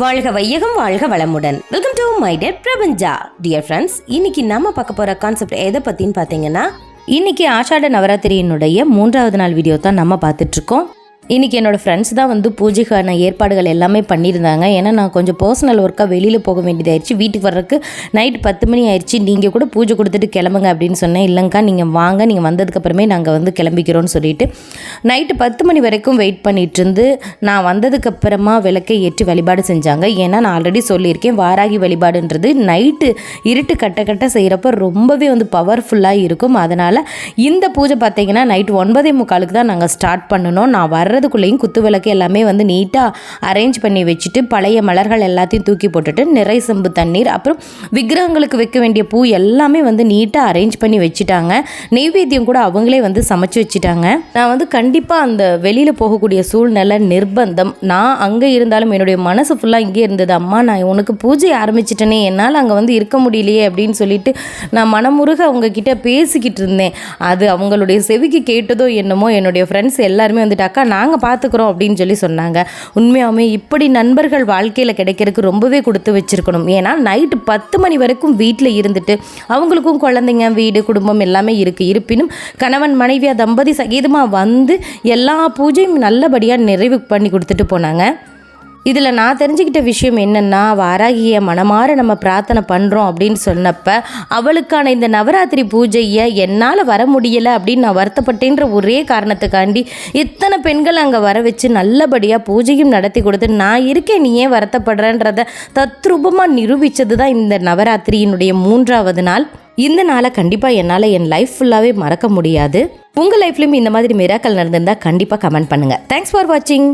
வாழ்க வையகம் வாழ்க வளமுடன். வெல்கம் டு மை டெட் பிரபஞ்சா டியர் ஃப்ரெண்ட்ஸ் இன்னைக்கு நம்ம பார்க்க போற கான்செப்ட் எதை பத்தின்னு பார்த்தீங்கன்னா இன்னைக்கு ஆஷாட நவராத்திரியினுடைய மூன்றாவது நாள் வீடியோ தான் நம்ம பார்த்துட்டு இருக்கோம். இன்றைக்கி என்னோடய ஃப்ரெண்ட்ஸ் தான் வந்து பூஜைக்கான ஏற்பாடுகள் எல்லாமே பண்ணியிருந்தாங்க. ஏன்னா நான் கொஞ்சம் பர்சனல் ஒர்க்காக வெளியில் போக வேண்டியதாயிருச்சு. வீட்டுக்கு வர்றதுக்கு நைட் பத்து மணி ஆயிடுச்சு நீங்கள் கூட பூஜை கொடுத்துட்டு கிளம்புங்க அப்படின்னு சொன்னேன். இல்லைங்க்கா நீங்கள் வாங்க. நீங்கள் வந்ததுக்கப்புறமே நாங்கள் வந்து கிளம்பிக்கிறோன்னு சொல்லிட்டு நைட்டு பத்து மணி வரைக்கும் வெயிட் பண்ணிட்டு இருந்து நான் வந்ததுக்கப்புறமா விளக்கை ஏற்றி வழிபாடு செஞ்சாங்க. ஏன்னா நான் ஆல்ரெடி சொல்லியிருக்கேன். வாராகி வழிபாடுன்றது நைட்டு இருட்டு கட்ட கட்ட செய்கிறப்ப ரொம்பவே வந்து பவர்ஃபுல்லாக இருக்கும். அதனால் இந்த பூஜை பார்த்தீங்கன்னா நைட் ஒன்பதே முக்காலுக்கு தான் நாங்கள் ஸ்டார்ட் பண்ணணும். நான் வர்றதுக்குள்ளேயும் குத்து விளக்கு எல்லாமே வந்து நீட்டாக அரேஞ்ச் பண்ணி வச்சுட்டு பழைய மலர்கள் எல்லாத்தையும் தூக்கி போட்டுட்டு நிறை செம்பு தண்ணீர் அப்புறம் விக்கிரகங்களுக்கு வைக்க வேண்டிய பூ எல்லாமே வந்து நீட்டாக அரேஞ்ச் பண்ணி வச்சுட்டாங்க. நெய்வேத்தியம் கூட அவங்களே வந்து சமைச்சு வச்சுட்டாங்க. நான் வந்து கண்டிப்பாக அந்த வெளியில் போகக்கூடிய சூழ்நிலை நிர்பந்தம் நான் அங்கே இருந்தாலும் என்னுடைய மனசு ஃபுல்லாக இங்கே இருந்தது. அம்மா நான் உனக்கு பூஜை ஆரம்பிச்சிட்டேனே என்னால் அங்கே வந்து இருக்க முடியலையே அப்படின்னு சொல்லிட்டு நான் மனமுருக அவங்கக்கிட்ட பேசிக்கிட்டு இருந்தேன். அது அவங்களுடைய செவிக்கு கேட்டதோ என்னமோ என்னுடைய ஃப்ரெண்ட்ஸ் எல்லாருமே வந்துட்டாக்கா நான் நாங்கள் பார்த்துக்குறோம் அப்படின்னு சொல்லி சொன்னாங்க. உண்மையாகவுமே இப்படி நண்பர்கள் வாழ்க்கையில் கிடைக்கிறதுக்கு ரொம்பவே கொடுத்து வச்சிருக்கணும். ஏன்னா நைட்டு பத்து மணி வரைக்கும் வீட்டில் இருந்துட்டு அவங்களுக்கும் குழந்தைங்க வீடு குடும்பம் எல்லாமே இருக்குது இருப்பினும் கணவன் மனைவியாக தம்பதி சகிதமாக வந்து எல்லா பூஜையும் நல்லபடியாக நிறைவு பண்ணி கொடுத்துட்டு போனாங்க. இதில் நான் தெரிஞ்சுக்கிட்ட விஷயம் என்னென்னா வாராகிய மனமாற நம்ம பிரார்த்தனை பண்ணுறோம் அப்படின்னு சொன்னப்ப அவளுக்கான இந்த நவராத்திரி பூஜையை என்னால் வர முடியலை அப்படின்னு நான் வருத்தப்பட்டேன்ற ஒரே காரணத்துக்காண்டி இத்தனை பெண்கள் அங்கே வர வச்சு நல்லபடியாக பூஜையும் நடத்தி கொடுத்து நான் இருக்கேன் நீ ஏன் வருத்தப்படுறேன்றத தத்ரூபமாக நிரூபித்தது தான் இந்த நவராத்திரியினுடைய மூன்றாவது நாள். இந்த நாளை கண்டிப்பாக என்னால் என் லைஃப் ஃபுல்லாகவே மறக்க முடியாது. உங்கள் லைஃப்லையும் இந்த மாதிரி மிராக்கள் நடந்திருந்தால் கண்டிப்பாக கமெண்ட் பண்ணுங்கள் தேங்க்ஸ் ஃபார் வாட்சிங்